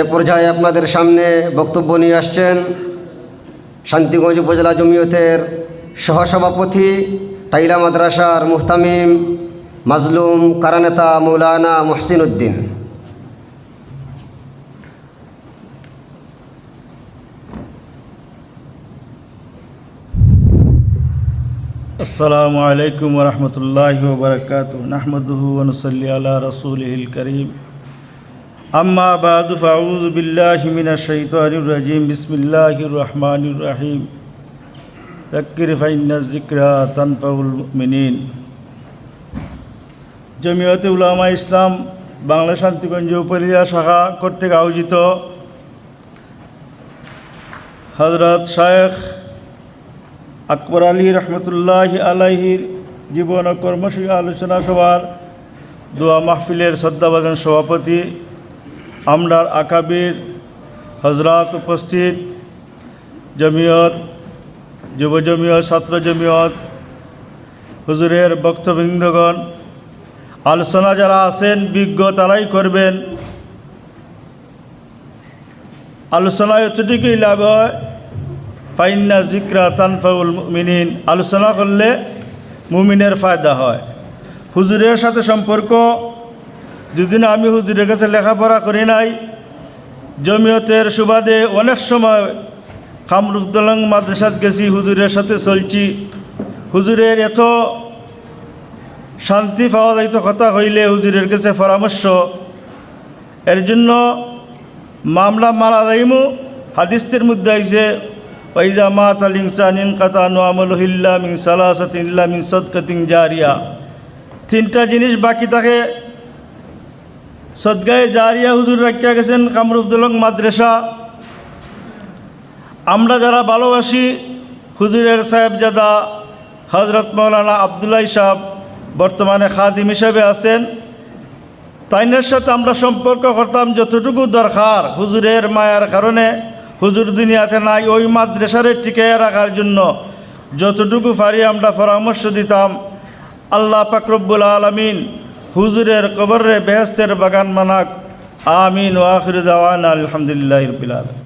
এ পর্যায়ে আপনাদের সামনে বক্তব্য নিয়ে আসছেন শান্তিগঞ্জ উপজেলা জমিয়তের সহসভাপতি টাইলা মাদ্রাসার মুহতামিম মাজলুম কারানেতা মৌলানা মহসিন উদ্দিন আসসালামু আলাইকুম রহমতুল্লাহ বরকাত নাহমদুহ নসল্লি রসুল করিম। أما بعد فأعوذ بالله من الشيطان الرجيم بسم الله الرحمن الرحيم ذكر فإن الذكرى تنفع المؤمنين জমিয়তে উলামা ইসলাম বাংলা শান্তিগঞ্জ উপজেলা শাখা কর্তৃক আয়োজিত হজরত শায়েখ আকবর আলী রহমতুল্লাহ আলাইহির জীবন ও কর্মসূচি আলোচনা সভার দোয়া মাহফিলের শ্রদ্ধাভাজন সভাপতি আমরার আকাবির হজরত উপস্থিত, জমিয়ত, যুব জমিয়ত, ছাত্র জমিয়ত, হুজুরের বক্তবৃন্দগণ আলোচনা যারা আছেন, বিজ্ঞ তারাই করবেন। আলোচনায় এতটুকুই লাভ হয়, ফাইন্না জিক্রা তানফাউল মিনিন আলোচনা করলে মুমিনের ফায়দা হয়। হুজুরের সাথে সম্পর্ক দুদিন আমি হুজুরের কাছে লেখাপড়া করি নাই। জমিয়তের সুবাদে অনেক সময় খামরুদ্দলং মাদ্রাসাত গেছি, হুজুরের সাথে চলছি। হুজুরের এত শান্তি পাওয়া যাইত কথা হইলে হুজুরের কাছে পরামর্শ। এর জন্য মামলা মারা যাইমু। হাদিসের মধ্যে আইছে ওইদা মা তালিংসানিন কাতা নোয়ামল হিল্লা মিং সালাসাতিল্লা মিং সদকাতিং জারিয়া। তিনটা জিনিস বাকি থাকে। সদগায়ে জারিয়া হুজুর রাখিয়া গেছেন কামরুদ্দুলং মাদ্রাসা। আমরা যারা ভালোবাসি হুজুরের সাহেবজাদা হজরত মৌলানা আবদুল্লাহ সাহেব বর্তমানে খাদিম হিসাবে আছেন। তাইনের সাথে আমরা সম্পর্ক করতাম যতটুকু দরকার হুজুরের মায়ার কারণে। হুজুর দুনিয়াতে নাই, ওই মাদ্রাসারে টিকে রাখার জন্য যতটুকু পারি আমরা পরামর্শ দিতাম। আল্লাহ পাকরব্বুল আলমিন হুজুরের কবরের বেহস্তের বাগান মানাক। আমিন ওয়াখির দাওয়ান আলহামদুলিল্লাহ রবিল আলম